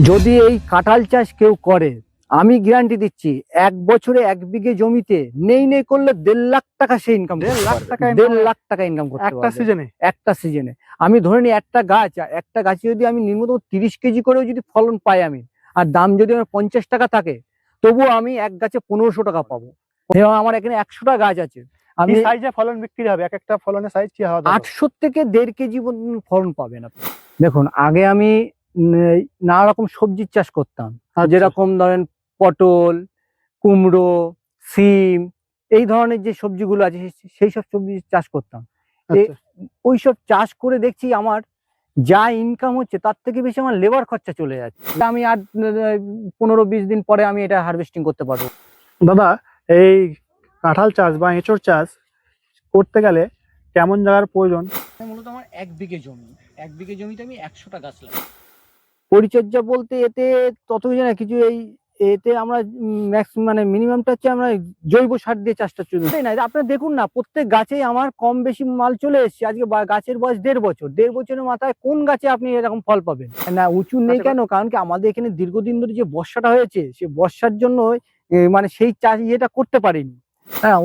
যদি এই কাঁঠাল চাষ কেউ করে আমি গ্যারান্টি দিচ্ছি এক বছরে এক বিঘে জমিতে নেই নেই করলে দেড় লাখ টাকা সে ইনকাম দেড় লাখ টাকা ইনকাম করতে একটা সিজনে একটা সিজনে আমি ধরে নিই একটা গাছ একটা গাছে যদি আমি নিম্নতম তিরিশ কেজি করেও যদি ফলন পাই আমি আর দাম যদি আমার পঞ্চাশ টাকা থাকে তবুও আমি এক গাছে পনেরোশো টাকা পাবো। এবং আমার এখানে একশোটা গাছ আছে। আমি সাইজে ফলন বিক্রি হবে? এক একটা ফলনের সাইজ কি হবে আটশো থেকে দেড় কেজি ফলন পাবেন আপনি। দেখুন আগে আমি নানা রকম সবজির চাষ করতাম। আচ্ছা। যেরকম ধরেন পটল কুমড়ো সিম এই ধরনের যে সবজিগুলো আছে সেই সব সবজি চাষ করতাম। আচ্ছা। ওই সব চাষ করে দেখছি আমার যা ইনকাম হচ্ছে তার থেকে বেশি আমার লেবার খরচা চলে যাচ্ছে। আমি আর পনেরো বিশ দিন পরে আমি এটা হারভেস্টিং করতে পারব। দাদা এই কাঁঠাল চাষ বা এঁচড় চাষ করতে গেলে কেমন জায়গার প্রয়োজন? মূলত আমার এক বিঘে জমি। এক বিঘে জমিতে আমি একশোটা গাছ লাগাই। পরিচর্যা বলতে এতে তত কিছু না কিছু এই এতে আমরা ম্যাক্স মানে মিনিমামটা হচ্ছে আমরা জৈব সার দিয়ে চাষটা তাই না? আপনারা দেখুন না প্রত্যেক গাছেই আমার কম বেশি মাল চলে এসছে। আজকে গাছের বয়স দেড় বছর। দেড় বছরের মাথায় কোন গাছে আপনি এরকম ফল পাবেন? না উঁচু নেই আচ্ছা। কেন? কারণ কি আমাদের এখানে দীর্ঘদিন ধরে যে বর্ষাটা হয়েছে সে বর্ষার জন্য মানে সেই চাষ ইয়েটা করতে পারিনি। হ্যাঁ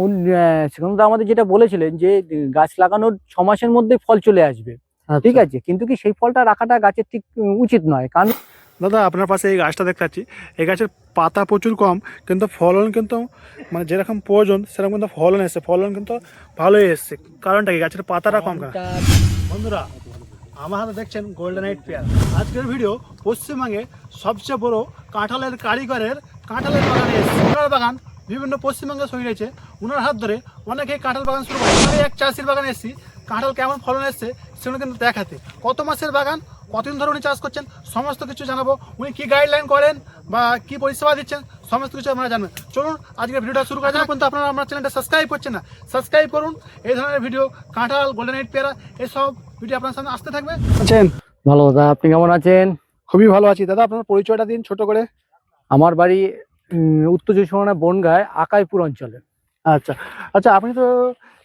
সেখানে তো আমাদের যেটা বলেছিলেন যে গাছ লাগানোর ছ মাসের মধ্যে ফল চলে আসবে। ঠিক আছে কিন্তু কি সেই ফলটা রাখাটা গাছের ঠিক উচিত নয়? কারণ দাদা আপনার পাশে এই গাছটা দেখতে পাচ্ছি। এই গাছের পাতা প্রচুর কম কিন্তু ফলন কিন্তু মানে যেরকম প্রয়োজন সেরকম কিন্তু ফলন এসছে। ফলন কিন্তু ভালোই এসছে। কারণটা কি? গাছের পাতাটা কম বন্ধুরা আমার হাতে দেখছেন গোল্ডেন এইট পেয়ার আজকের ভিডিও পশ্চিমবঙ্গে সবচেয়ে বড় কাঁঠালের কারিগরের কাঁঠালের বাগানে এসেছে। কাঁঠাল বাগান বিভিন্ন পশ্চিমবঙ্গে ছড়িয়ে রয়েছে। ওনার হাত ধরে অনেকেই কাঁঠাল বাগান শুরু করে এক চাষির বাগানে এসেছি। কাঁঠাল কেমন ফলন এসছে সেগুলো কিন্তু দেখাতে। কত মাসের বাগান কতদিন ধরে উনি চাষ করছেন সমস্ত কিছু জানাব। উনি কি গাইডলাইন করেন বা কি পরিষেবা দিচ্ছেন সমস্ত কিছু আপনারা জানবেন। চলুন আজকের ভিডিওটা শুরু করা যাক। কিন্তু আপনারা আমার চ্যানেলটা সাবস্ক্রাইব করছেন না সাবস্ক্রাইব করুন। এই ধরনের ভিডিও কাঁঠাল গোল্ডেন এইট পেয়ারা এসব ভিডিও আপনার সামনে আসতে থাকবে। আছেন? ভালো দাদা আপনি কেমন আছেন? খুবই ভালো আছি। দাদা আপনার পরিচয়টা দিন ছোট করে। আমার বাড়ি উত্তর চব্বিশ পরগনা বনগায় আকাইপুর অঞ্চলে। আচ্ছা। আচ্ছা আপনি তো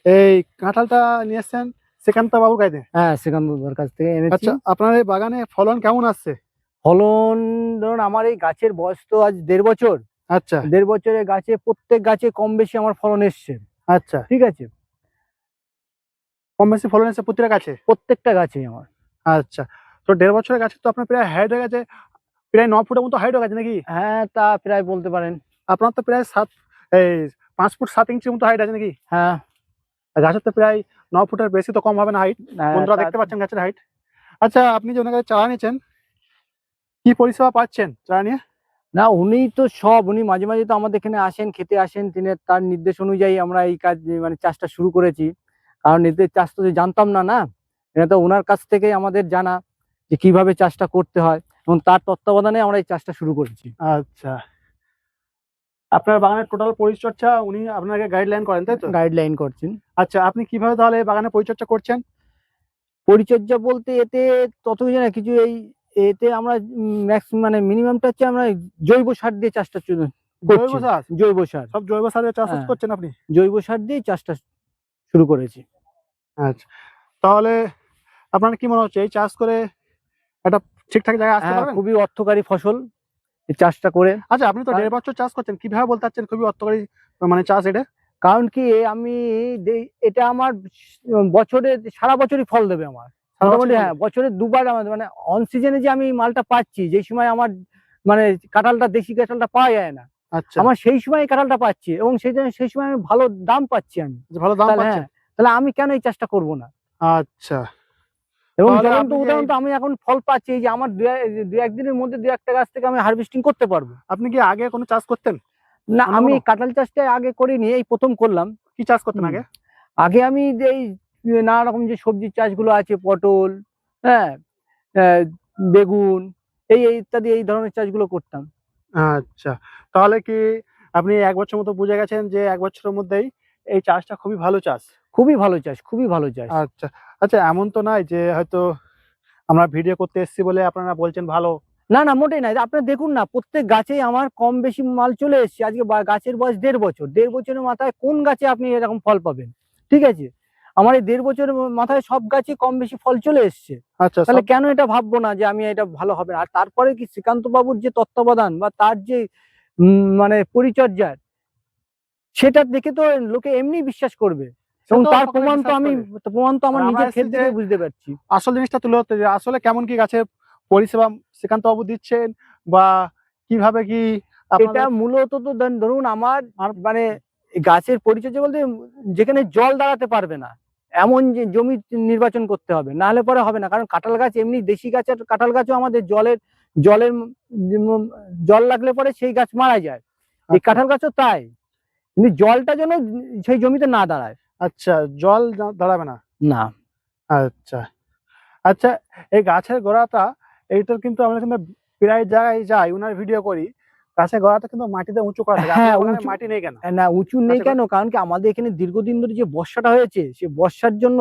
এই কাঁঠালটা নিয়ে এসছেন শ্রীকান্ত বাবুর কাছে হ্যাঁ সেখানকার কাছ থেকে এনেছি। আচ্ছা আপনার এই বাগানে ফলন কেমন আসছে? ফলন ধরুন আমার এই গাছের বয়স তো আজ দেড় বছর। আচ্ছা। দেড় বছরে গাছে প্রত্যেক গাছে কম বেশি আমার ফলন এসছে। আচ্ছা। ঠিক আছে? কম বেশি ফলন এসছে প্রতিটা গাছে? প্রত্যেকটা গাছেই আমার। আচ্ছা। তো দেড় বছরের গাছে তো আপনার প্রায় হাইট হয়ে গেছে প্রায় ন ফুটের মতো হাইট হয়ে গেছে নাকি? হ্যাঁ তা প্রায় বলতে পারেন। আপনার তো প্রায় সাত এই পাঁচ ফুট সাত ইঞ্চির মতো হাইট আছে নাকি? হ্যাঁ। গাছের তো প্রায় ন ফুটের বেশি তো কম হবে না হাইট হ্যাঁ, বন্ধুরা দেখতে পাচ্ছেন গাছের হাইট আচ্ছা আপনি যে ওনার কাছে চারা নিয়েছেন কি পরিষেবা পাচ্ছেন চারা নিয়ে? না উনি তো সব উনি মাঝে মাঝে তো আমাদের এখানে আসেন খেতে আসেন তিনি তার নির্দেশ অনুযায়ী আমরা এই কাজ মানে চাষটা শুরু করেছি। কারণ এদের চাষ তো জানতাম না না? এটা তো ওনার কাছ থেকে আমাদের জানা যে কীভাবে চাষটা করতে হয় এবং তার তত্ত্বাবধানে আমরা এই চাষটা শুরু করেছি। আচ্ছা। আপনার বাগানের টোটাল পরিচর্যা উনি আপনাকে গাইডলাইন করেন তাই তো? গাইডলাইন করছেন। আচ্ছা আপনি কীভাবে তাহলে এই বাগানের পরিচর্যা করছেন? পরিচর্যা বলতে এতে তত কিছু না কিছু এই এতে আমরা ম্যাক্স মানে মিনিমামটা হচ্ছে আমরা জৈব সার দিয়ে চাষটা জৈব সার? জৈব সার। সব জৈব সারের চাষ হ্যাঁ। করছেন আপনি? জৈব সার দিয়ে চাষটা শুরু করেছি। আচ্ছা তাহলে আপনার কি মনে হচ্ছে এই চাষ করে একটা ঠিকঠাক জায়গায় আসতে হ্যাঁ, পারবেন? খুবই অর্থকারী ফসল। চাষটা করে। আচ্ছা আপনি তো দেড় বছর চাষ করছেন কীভাবে বলতে চাচ্ছেন খুবই অর্থকারী মানে চাষ এটা? কারণ কি আমি এটা আমার বছরে সারা বছরই ফল দেবে আমার। মোটামুটি হ্যাঁ বছরে দুবার আমার মানে অন সিজনে যে আমি মালটা পাচ্ছি যে সময় আমার মানে কাঁঠালটা দেশি কাঁঠালটা পাওয়া যায় না। আচ্ছা। আমার সেই সময় কাঁঠালটা পাচ্ছি এবং সেই জন্য সেই সময় আমি ভালো দাম পাচ্ছি আমি। ভালো দাম হ্যাঁ তাহলে আমি কেন এই চাষটা করব না? আচ্ছা। এবং জ্বলন্ত উদাহরণ তো আমি এখন ফল পাচ্ছি এই যে আমার দু এক- দু একদিনের মধ্যে দু একটা গাছ থেকে আমি হারভেস্টিং করতে পারব। আপনি কি আগে কোনো চাষ করতেন? না আমি কাঁঠাল চাষটা আগে করিনি এই প্রথম করলাম। কি চাষ করতেন আগে? আগে আমি যে এই নানা রকম যে সবজির চাষগুলো আছে পটল হ্যাঁ বেগুন এই এই ইত্যাদি এই ধরনের চাষগুলো করতাম। আচ্ছা তাহলে কি আপনি এক বছর মতো বুঝে গেছেন যে এক বছরের মধ্যেই এই চাষটা খুবই ভালো চাষ? খুবই ভালো চাষ খুবই ভালো চাষ। আচ্ছা আচ্ছা এমন তো নয় যে হয়তো আমরা ভিডিও করতে এসেছি বলে আপনারা বলছেন ভালো। না না মোটেই নাই। আপনারা দেখুন না প্রত্যেক গাছেই আমার কম বেশি মাল চলে এসছে। আজকে গাছের বয়স দেড় বছর। দেড় বছরের মাথায় কোন গাছে আপনি এরকম ফল পাবেন? ঠিক আছে? আমার এই দেড় বছরের মাথায় সব গাছে কম বেশি ফল চলে এসছে। আচ্ছা তাহলে কেন এটা ভাববো না যে আমি এটা ভালো হবে না? আর তারপরে কি শ্রীকান্ত বাবুর যে তত্ত্বাবধান বা তার যে মানে পরিচর্যার সেটা দেখে তো লোকে এমনি বিশ্বাস করবে। এবং তার প্রমাণ তো আমি প্রমাণ তো আমার নিজের ক্ষেত থেকে বুঝতে পারছি। আসল জিনিসটা তুলে ধরতে যে আসলে কেমন কি গাছের পরিষেবা শ্রীকান্ত বাবু দিচ্ছেন বা কীভাবে কি এটা মূলত তো ধরুন আমার মানে গাছের পরিচর্যা বলতে যেখানে জল দাঁড়াতে পারবে না এমন যে জমি নির্বাচন করতে হবে না হলে পরে হবে না কারণ কাঁঠাল গাছ এমনি দেশি গাছের কাঁঠাল গাছও আমাদের জলের জলের জল লাগলে পরে সেই গাছ মারা যায়। এই আচ্ছা। কাঁঠাল গাছও তাই। কিন্তু জলটা যেন সেই জমিতে না দাঁড়ায়। আচ্ছা জল দাঁড়াবে না? না। আচ্ছা। আচ্ছা এই গাছের গোড়াটা এইটার কিন্তু আমরা কিন্তু প্রায় জায়গায় যাই উনার ভিডিও করি। গাছের গোড়াটা কিন্তু মাটিতে উঁচু করা হ্যাঁ। মাটি নেই কেন? না উঁচু নেই কেন? কারণ কি আমাদের এখানে দীর্ঘদিন ধরে যে বর্ষাটা হয়েছে সে বর্ষার জন্য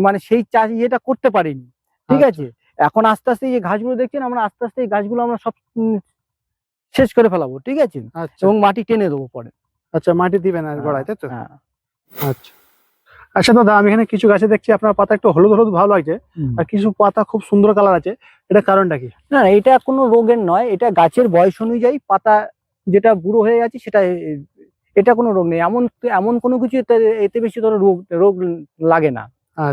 মানে সেই চাষ ইয়েটা করতে পারিনি। ঠিক আচ্ছা। আছে? এখন আস্তে আস্তে যে দেখছেন আমরা আস্তে আস্তে এই গাছগুলো আমরা সব শেষ করে ফেলাবো। ঠিক আছে? আচ্ছা। এবং মাটি টেনে দেবো পরে। আচ্ছা মাটি দিবেন আর গোড়ায় তাই তো? হ্যাঁ। আচ্ছা। আচ্ছা দাদা আমি এখানে কিছু গাছে দেখছি আপনার পাতা একটু হলুদ হলুদ ভালো লাগছে। আর কিছু পাতা খুব সুন্দর কালার আছে। এটা কারণটা কি? না এটা কোনো রোগের নয়। এটা গাছের বয়স অনুযায়ী পাতা যেটা বুড়ো হয়ে যাচ্ছে সেটা এটা কোনো রোগ নেই। এমন এমন কোনো কিছু এতে বেশি ধরো রোগ রোগ লাগে না।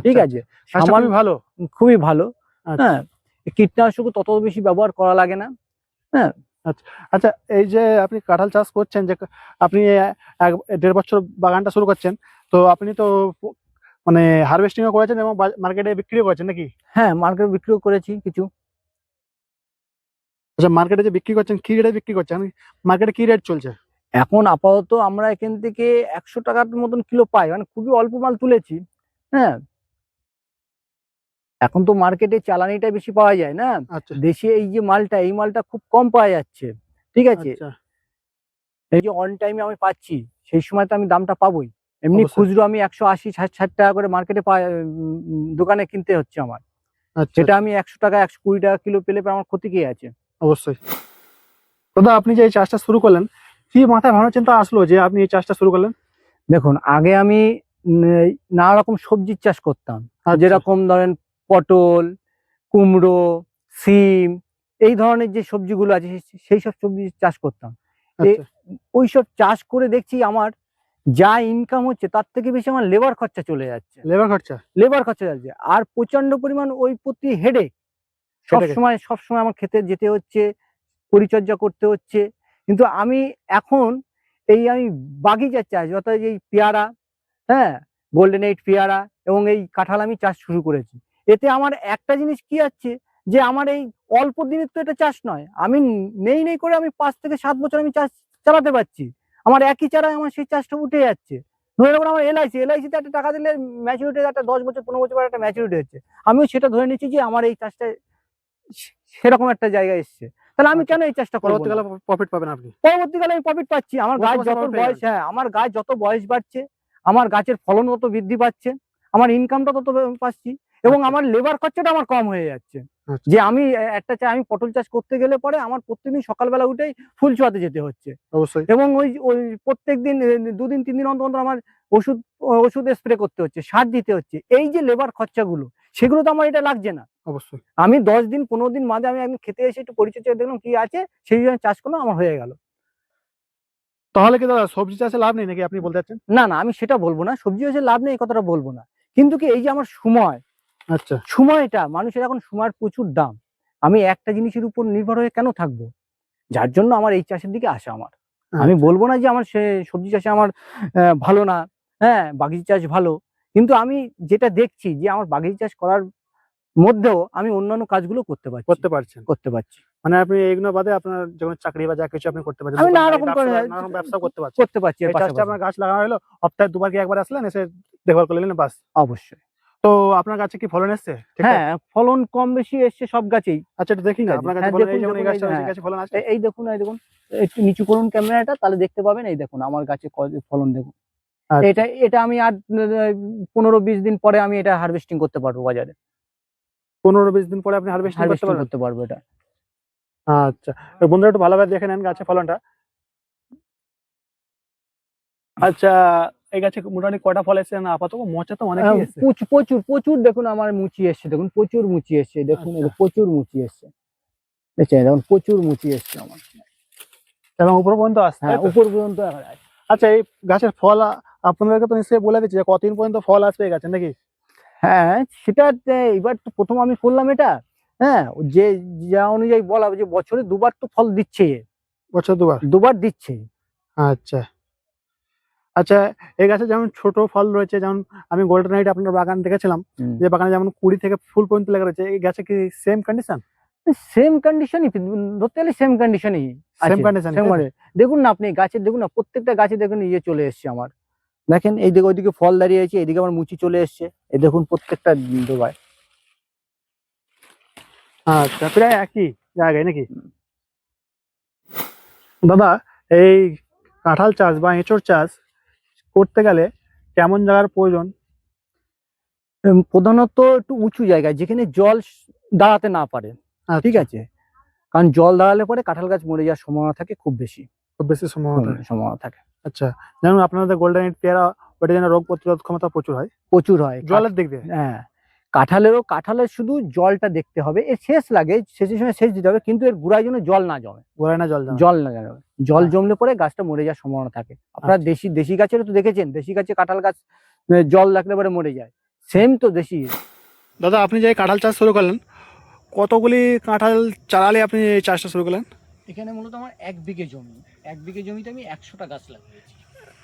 ঠিক আছে? আচ্ছা সামান্য ভালো। খুবই ভালো। আচ্ছা। হ্যাঁ কীটনাশক তত বেশি ব্যবহার করা লাগে না। আচ্ছা আচ্ছা এই যে আপনি কাঁঠাল চাষ করছেন যে আপনি এক দেড় বছর বাগানটা শুরু করছেন তো আপনি তো মানে হারভেস্টিংও করেছেন এবং মার্কেটে বিক্রিও করেছেন নাকি? হ্যাঁ মার্কেটে বিক্রিও করেছি কিছু। আচ্ছা মার্কেটে যে বিক্রি করছেন কি রেটে বিক্রি করছেন? মার্কেটে কি রেট চলছে? এখন আপাতত আমরা এখান থেকে একশো টাকার মতন কিলো পাই মানে খুবই অল্প মাল তুলেছি। হ্যাঁ এখন তো মার্কেটে চালানিটা বেশি পাওয়া যায় না। আচ্ছা। দেশে এই যে মালটা এই মালটা খুব কম পাওয়া যাচ্ছে। ঠিক আছে? আচ্ছা। এই যে অন টাইমে আমি পাচ্ছি সেই সময় তো আমি দামটা পাবোই। এমনি খুচরো আমি একশো আশি ষাট টাকা করে মার্কেটে দোকানে কিনতে হচ্ছে আমার। আচ্ছা। সেটা আমি একশো টাকা একশো কুড়ি টাকা কিলো পেলে আমার ক্ষতি কি আছে? অবশ্যই। দাদা আপনি যে এই চাষটা শুরু করলেন কি মাথায় ভাবনা চিন্তা আসলো যে আপনি এই চাষটা শুরু করলেন? দেখুন আগে আমি নানা রকম সবজির চাষ করতাম। যেরকম ধরেন পটল কুমড়ো সিম এই ধরনের যে সবজিগুলো আছে সেই সব সবজি চাষ করতাম। আচ্ছা। ওই সব চাষ করে দেখছি আমার যা ইনকাম হচ্ছে তার থেকে বেশি আমার লেবার খরচা চলে যাচ্ছে। লেবার খরচা? লেবার খরচা যাচ্ছে। আর প্রচণ্ড পরিমাণ ওই প্রতি হেডে সব Headache? সময় সব সময় আমার খেতে যেতে হচ্ছে পরিচর্যা করতে হচ্ছে। কিন্তু আমি এখন এই আমি বাগিচা চাষ অর্থাৎ এই পেয়ারা হ্যাঁ গোল্ডেন এইট পেয়ারা এবং এই কাঁঠাল আমি চাষ শুরু করেছি। এতে আমার একটা জিনিস কি আছে? যে আমার এই অল্প দিনের তো এটা চাষ নয়। আমি নেই নেই করে আমি পাঁচ থেকে সাত বছর আমি চাষ চালাতে পারছি। আমার একই চারায় আমার সেই চাষটা উঠে যাচ্ছে। ধরে রাখুন আমার এলআইসি এলআইসিতে একটা টাকা দিলে ম্যাচুরিটি একটা দশ বছর পনেরো বছর পর একটা ম্যাচুরিটি হচ্ছে। আমিও সেটা ধরে নিচ্ছি যে আমার এই চাষটা সেরকম একটা জায়গায় এসছে। তাহলে আমি আচ্ছা। কেন এই চাষটা করব পরবর্তীকালে প্রফিট পাবেন আপনি। পরবর্তীকালে আমি প্রফিট পাচ্ছি। আমার গাছ যত বয়স হ্যাঁ আমার গাছ যত বয়স বাড়ছে আমার গাছের ফলন তত বৃদ্ধি পাচ্ছে আমার ইনকামটা তত পাচ্ছি। এবং আচ্ছা। আমার লেবার খরচাটা আমার কম হয়ে যাচ্ছে। আচ্ছা। যে আমি একটা চা আমি পটল চাষ করতে গেলে পরে আমার প্রত্যেকদিন সকালবেলা উঠেই ফুল ছোঁয়াতে যেতে হচ্ছে। অবশ্যই। এবং ওই ওই প্রত্যেক দিন দুদিন তিন দিন অন্তর অন্তর আমার ওষুধ ওষুধ স্প্রে করতে হচ্ছে সার দিতে হচ্ছে। এই যে লেবার খরচাগুলো সেগুলো তো আমার এটা লাগছে না। অবশ্যই। আমি দশ দিন পনেরো দিন মাঝে আমি একদিন খেতে এসে একটু পরিচর্যা দেখলাম কি আছে সেই জন্য চাষ করলাম আমার হয়ে গেল। তাহলে কি দাদা সবজি চাষে লাভ নেই নাকি আপনি বলতে চাচ্ছেন? না না আমি সেটা বলব না সবজি হচ্ছে লাভ নেই এই কথাটা বলব না। কিন্তু কি এই যে আমার সময় আচ্ছা। সময়টা মানুষের এখন সময়ের প্রচুর দাম। আমি একটা জিনিসের উপর নির্ভর হয়ে কেন থাকব? যার জন্য আমার এই চাষের দিকে আসা আমার। আমি আচ্ছা। বলব না যে আমার সে সবজি চাষে আমার ভালো না। হ্যাঁ বাগিচা চাষ ভালো। কিন্তু আমি যেটা দেখছি যে আমার বাগিচা চাষ করার মধ্যেও আমি অন্যান্য কাজগুলো করতে পারছি। করতে পারছেন। করতে পারছি। মানে আপনি এগুলো বাদে আপনার যেমন চাকরি বা যা কিছু আপনি করতে পারছেন আমি নানা রকম ব্যবসা নানা রকম ব্যবসা করতে পারছি। করতে পারছি আপনার গাছ লাগানো হলো সপ্তাহে দুবার কি একবার আসলেন এসে দেখভাল করে নিলেন বাস? অবশ্যই। তো আপনার গাছে কি ফলন এসছে? হ্যাঁ ফলন কম বেশি এসছে সব গাছেই। আচ্ছা এটা দেখি না আপনার কাছে হ্যাঁ, ফলন এই যেমন এই দেখুন, গাছটা এই গাছে ফলন আছে? এই দেখুন এই দেখুন একটু নিচু করুন ক্যামেরাটা তাহলে দেখতে পাবেন এই দেখুন আমার গাছে ফলন দেখুন। আচ্ছা। এটা এটা আমি আর পনেরো বিশ দিন পরে আমি এটা হারভেস্টিং করতে পারব বাজারে। পনেরো বিশ দিন পরে আপনি হারভেস্টিং করতে পারব এটা। আচ্ছা বন্ধুরা একটু ভালোভাবে দেখে নেন গাছের ফলনটা। আচ্ছা এই গাছে মোটামুটি কটা ফল এসেছে না আপাতত মোচা তো অনেক হ্যাঁ, প্রচুর প্রচুর দেখুন আমার মুচি এসছে দেখুন প্রচুর মুচি এসছে দেখুন আচ্ছা। প্রচুর মুচি এসছে। দেখছেন দেখুন প্রচুর মুচি এসছে আমার। এবং উপর পর্যন্ত আসছে হ্যাঁ উপর পর্যন্ত আচ্ছা এই গাছের ফল আপনাদেরকে তো নিশ্চয়ই বলে দিচ্ছি যে কতদিন পর্যন্ত ফল আসবে এই গাছে নাকি? হ্যাঁ সেটা এবার তো প্রথম আমি করলাম এটা। হ্যাঁ যে যা অনুযায়ী বলা যে বছরে দুবার তো ফল দিচ্ছে বছর দুবার? দুবার দিচ্ছে। আচ্ছা। আচ্ছা এই গাছে যেমন ছোট ফল রয়েছে যেমন আমি গোল্ডেন নাইট আপনার বাগান দেখেছিলাম যে বাগানে যেমন কুড়ি থেকে ফুল পর্যন্ত লেগে রয়েছে এই গাছে কি সেম কন্ডিশন সেম কন্ডিশনই ধরতে গেলে সেম কন্ডিশনই সেম কন্ডিশন দেখুন না আপনি গাছের দেখুন না প্রত্যেকটা গাছে দেখুন ইয়ে চলে এসছে আমার। দেখেন এই দিকে ওইদিকে ফল দাঁড়িয়ে আছে এইদিকে আমার মুচি চলে এসছে। এই দেখুন প্রত্যেকটা ডোবায় আচ্ছা প্রায় একই জায়গায় নাকি? দাদা এই কাঁঠাল চাষ বা এঁচড় চাষ করতে গেলে কেমন জায়গার প্রয়োজন? প্রধানত একটু উঁচু জায়গায় যেখানে জল দাঁড়াতে না পারে। ঠিক আছে? কারণ জল দাঁড়ালে পরে কাঁঠাল গাছ মরে যাওয়ার সম্ভাবনা থাকে খুব বেশি। খুব বেশি সম্ভাবনা সম্ভাবনা থাকে। আচ্ছা যেমন আপনাদের গোল্ডেন পেয়ারা ওটা যেন রোগ প্রতিরোধ ক্ষমতা প্রচুর হয়। প্রচুর হয়। জলের দিক দিয়ে? হ্যাঁ। কাঁঠালেরও কাঁঠালের শুধু জলটা দেখতে হবে। এর শেষ লাগে শেষের সময় শেষ দিতে হবে কিন্তু এর গোড়ায় জন্য জল না জমে। গোড়ায় না জল জল না জমে। জল হ্যাঁ। জমলে পরে গাছটা মরে যাওয়ার সম্ভাবনা থাকে। আপনারা আচ্ছা। দেশি দেশি গাছেরও তো দেখেছেন দেশি গাছে কাঁঠাল গাছ জল লাগলে পরে মরে যায়। সেম তো দেশি। দাদা আপনি যে কাঁঠাল চাষ শুরু করলেন কতগুলি কাঁঠাল চালালে আপনি এই চাষটা শুরু করলেন? এখানে মূলত আমার এক বিঘে জমি। এক বিঘে জমিতে আমি একশোটা গাছ লাগিয়েছি।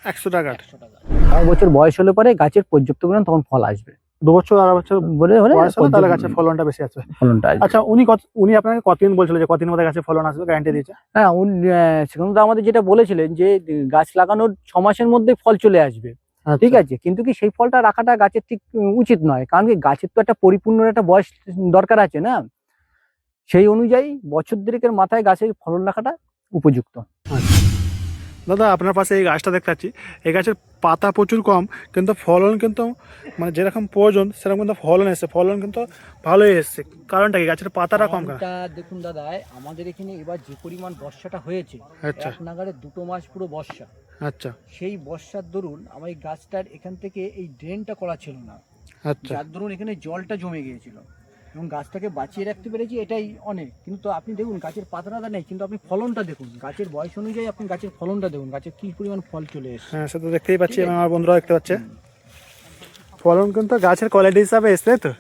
একশো টাকা একশোটা গাছ। বছর বয়স হলে পরে গাছের পর্যাপ্ত পরিমাণ তখন ফল আসবে। দু বছর আড়াই বছর বলে হলে তাহলে গাছের ফলনটা বেশি আসবে। ফলনটা আচ্ছা উনি কত উনি আপনাকে কতদিন বলছিল যে কতদিন মধ্যে গাছের ফলন আসবে গ্যারান্টি দিয়েছে? হ্যাঁ উনি, সেখানে তো আমাদের যেটা বলেছিলেন যে গাছ লাগানোর ছ মাসের মধ্যে ফল চলে আসবে। ঠিক আছে কিন্তু কি সেই ফলটা রাখাটা গাছের ঠিক উচিত নয় কারণ কি গাছের তো একটা পরিপূর্ণ একটা বয়স দরকার আছে না? সেই অনুযায়ী বছর দেড়েকের মাথায় গাছের ফলন রাখাটা উপযুক্ত। দাদা আপনার পাশে এই গাছটা দেখতে পাচ্ছি। এই গাছের পাতা প্রচুর কম কিন্তু ফলন কিন্তু মানে যেরকম প্রয়োজন সেরকম কিন্তু ফলন এসছে। ফলন কিন্তু ভালোই এসছে। কারণটা কি? গাছের পাতাটা কম দেখুন দাদা আমাদের এখানে এবার যে পরিমাণ বর্ষাটা হয়েছে আচ্ছা। নাগারে দুটো মাস পুরো বর্ষা। আচ্ছা। সেই বর্ষার দরুন আমার এই গাছটার এখান থেকে এই ড্রেনটা করা ছিল না। আচ্ছা। যার দরুন এখানে জলটা জমে গিয়েছিল। এবং গাছটাকে বাঁচিয়ে রাখতে পেরেছি এটাই অনেক। কিন্তু আপনি দেখুন গাছের পাতাটা নেই কিন্তু আপনি ফলনটা দেখুন। গাছের বয়স অনুযায়ী আপনি গাছের ফলনটা দেখুন গাছের কি পরিমাণ ফল চলে এসেছে। হ্যাঁ সে তো দেখতেই পাচ্ছি আমার বন্ধুরা দেখতে পাচ্ছে। ফলন কিন্তু গাছের কোয়ালিটি হিসাবে এসছে তো?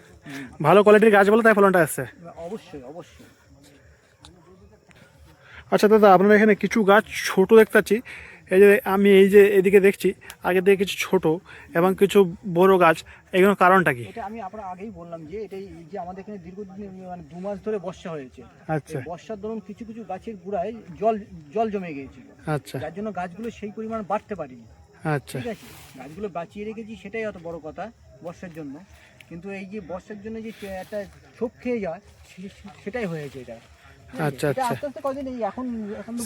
ভালো কোয়ালিটির গাছ বলে তাই ফলনটা আসছে অবশ্যই অবশ্যই। আচ্ছা দাদা আপনার এখানে কিছু গাছ ছোট দেখতে পাচ্ছি। এই যে আমি এই যে এদিকে দেখছি আগে থেকে কিছু ছোট এবং কিছু বড় গাছ এগুলোর কারণটা কি? এটা আমি আপনার আগেই বললাম যে এটাই এই যে আমাদের এখানে দীর্ঘদিন মানে দু মাস ধরে বর্ষা হয়েছে। আচ্ছা। বর্ষার দরুন কিছু কিছু গাছের গোড়ায় জল জল জমে গিয়েছিল। আচ্ছা। যার জন্য গাছগুলো সেই পরিমাণ বাড়তে পারেনি। আচ্ছা। ঠিক আছে? গাছগুলো বাঁচিয়ে রেখেছি সেটাই অত বড় কথা বর্ষার জন্য। কিন্তু এই যে বর্ষার জন্য যে একটা ছোপ খেয়ে যায় সেটাই হয়েছে এটা? আচ্ছা, আচ্ছা।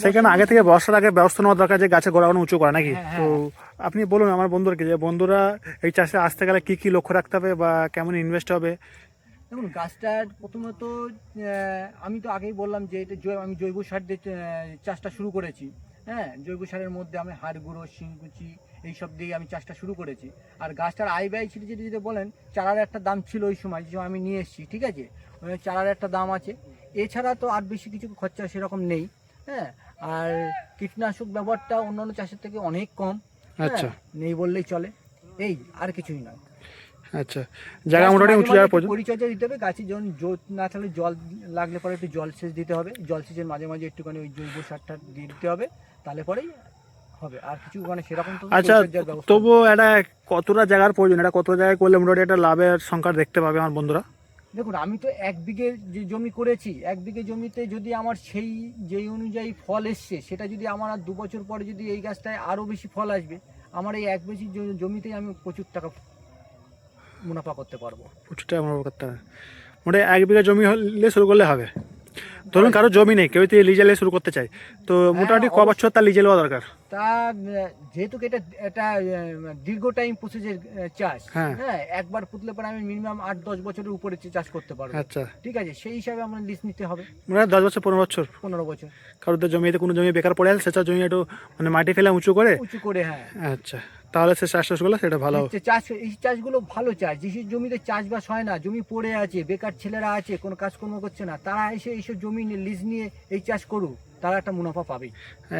সেখানে আগে থেকে বর্ষার আগে ব্যবস্থা নেওয়া দরকার যে গাছের গোড়াগুলো উঁচু করা নাকি? হ্যাঁ, তো আপনি বলুন আমার বন্ধুদেরকে যে বন্ধুরা এই চাষে আসতে গেলে কি কি লক্ষ্য রাখতে হবে বা কেমন ইনভেস্ট হবে? দেখুন গাছটার প্রথমত আমি তো আগেই বললাম যে এটা আমি জৈব সার দিয়ে চাষটা শুরু করেছি। হ্যাঁ জৈব সারের মধ্যে আমি হাড় গুঁড়ো শিংকুচি এইসব দিয়ে আমি চাষটা শুরু করেছি। আর গাছটার আয় ব্যয় ছিল যদি যদি বলেন চারার একটা দাম ছিল ওই সময় যে আমি নিয়ে এসেছি ঠিক আছে? ওই চারার একটা দাম আছে। এছাড়া তো আর বেশি কিছু খরচা সেরকম নেই হ্যাঁ? আর কীটনাশক ব্যবহারটা অন্যান্য চাষের থেকে অনেক কম হ্যাঁ, আচ্ছা। নেই বললেই চলে। এই আর কিছুই নয়। আচ্ছা। জায়গা মোটামুটি উঁচু জায়গা প্রয়োজন পরিচর্যা দিতে হবে গাছে যখন জোর না থাকলে জল লাগলে পরে একটু জল সেচ দিতে হবে। জল সেচের মাঝে মাঝে একটুখানি ওই জৈব সারটা দিয়ে দিতে হবে তাহলে পরেই হবে। আর কিছু মানে সেরকম তো আচ্ছা। তবুও এটা কতটা জায়গার প্রয়োজন? এটা কত জায়গায় করলে মোটামুটি একটা লাভের সংখ্যা দেখতে পাবে আমার বন্ধুরা? দেখুন, আমি তো এক বিঘে যে জমি করেছি, এক বিঘে জমিতে যদি আমার সেই যেই অনুযায়ী ফল এসছে, সেটা যদি আমার আর দু বছর পরে যদি এই গাছটায় আরও বেশি ফল আসবে, আমার এই এক বেশি জমিতেই আমি প্রচুর টাকা মুনাফা করতে পারব। প্রচুর টাকা মুনাফা করতে হবে মোটামুটি এক বিঘা জমি হলে শুরু করলে হবে। ধরুন কারও জমি নেই কেউ যদি লিজে শুরু করতে চায় তো মোটামুটি ক হ্যাঁ, বছর তার লিজে নেওয়া দরকার? তা যেহেতু এটা এটা দীর্ঘ টাইম প্রসেসের চাষ হ্যাঁ। হ্যাঁ একবার পুতলে পরে আমি মিনিমাম আট দশ বছরের উপরে চাষ করতে পারব। আচ্ছা। ঠিক আছে সেই হিসাবে আমার লিস্ট নিতে হবে। মানে দশ বছর পনেরো বছর? পনেরো বছর। কারোর জমিতে কোনো জমি বেকার পড়ে আছে সেটা জমি একটু মানে মাটি ফেলে উঁচু করে? উঁচু করে হ্যাঁ। আচ্ছা। তাহলে সে চাষবাসগুলো সেটা ভালো চাষ, এই চাষগুলো ভালো চাষ। যেসব জমিতে চাষবাস হয় না, জমি পড়ে আছে, বেকার ছেলেরা আছে, কোনো কাজকর্ম করছে না, তারা এসে এইসব জমি লিজ নিয়ে এই চাষ করুক। তারা একটা মুনাফা পাবেই।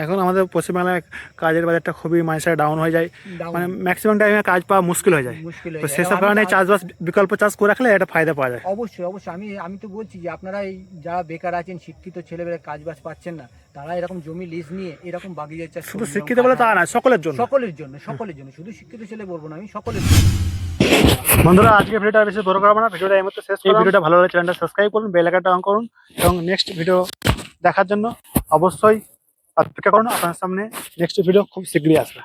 এখন আমাদের পশ্চিমবাংলায় কাজের বাজারটা খুবই মাইসে ডাউন হয়ে যায়। মানে ম্যাক্সিমাম টাইমে কাজ পাওয়া মুশকিল হয়ে যায়। মুশকিল তো। সেসব কারণে চাষবাস বিকল্প চাষ করে রাখলে একটা ফায়দা পাওয়া যায়। অবশ্যই অবশ্যই। আমি আমি তো বলছি যে আপনারা এই যারা বেকার আছেন শিক্ষিত ছেলেমেয়েরা কাজ বাজ পাচ্ছেন না তারা এরকম জমি লিজ নিয়ে এরকম বাগিয়ে চাষ শুধু শিক্ষিত বলে তা না সকলের জন্য। সকলের জন্য সকলের জন্য। শুধু শিক্ষিত ছেলে বলব না আমি সকলের জন্য। বন্ধুরা আজকে ভিডিওটা বেশি বড় করব না। ভিডিওটা এই মধ্যে শেষ এই ভিডিওটা ভালো লাগলে চ্যানেলটা সাবস্ক্রাইব করুন বেল আইকনটা অন করুন। এবং নেক্সট ভিডিও দেখার জন্য অবশ্যই অপেক্ষা করুন। আপনার সামনে নেক্সট ভিডিও খুব শীঘ্রই আসবে।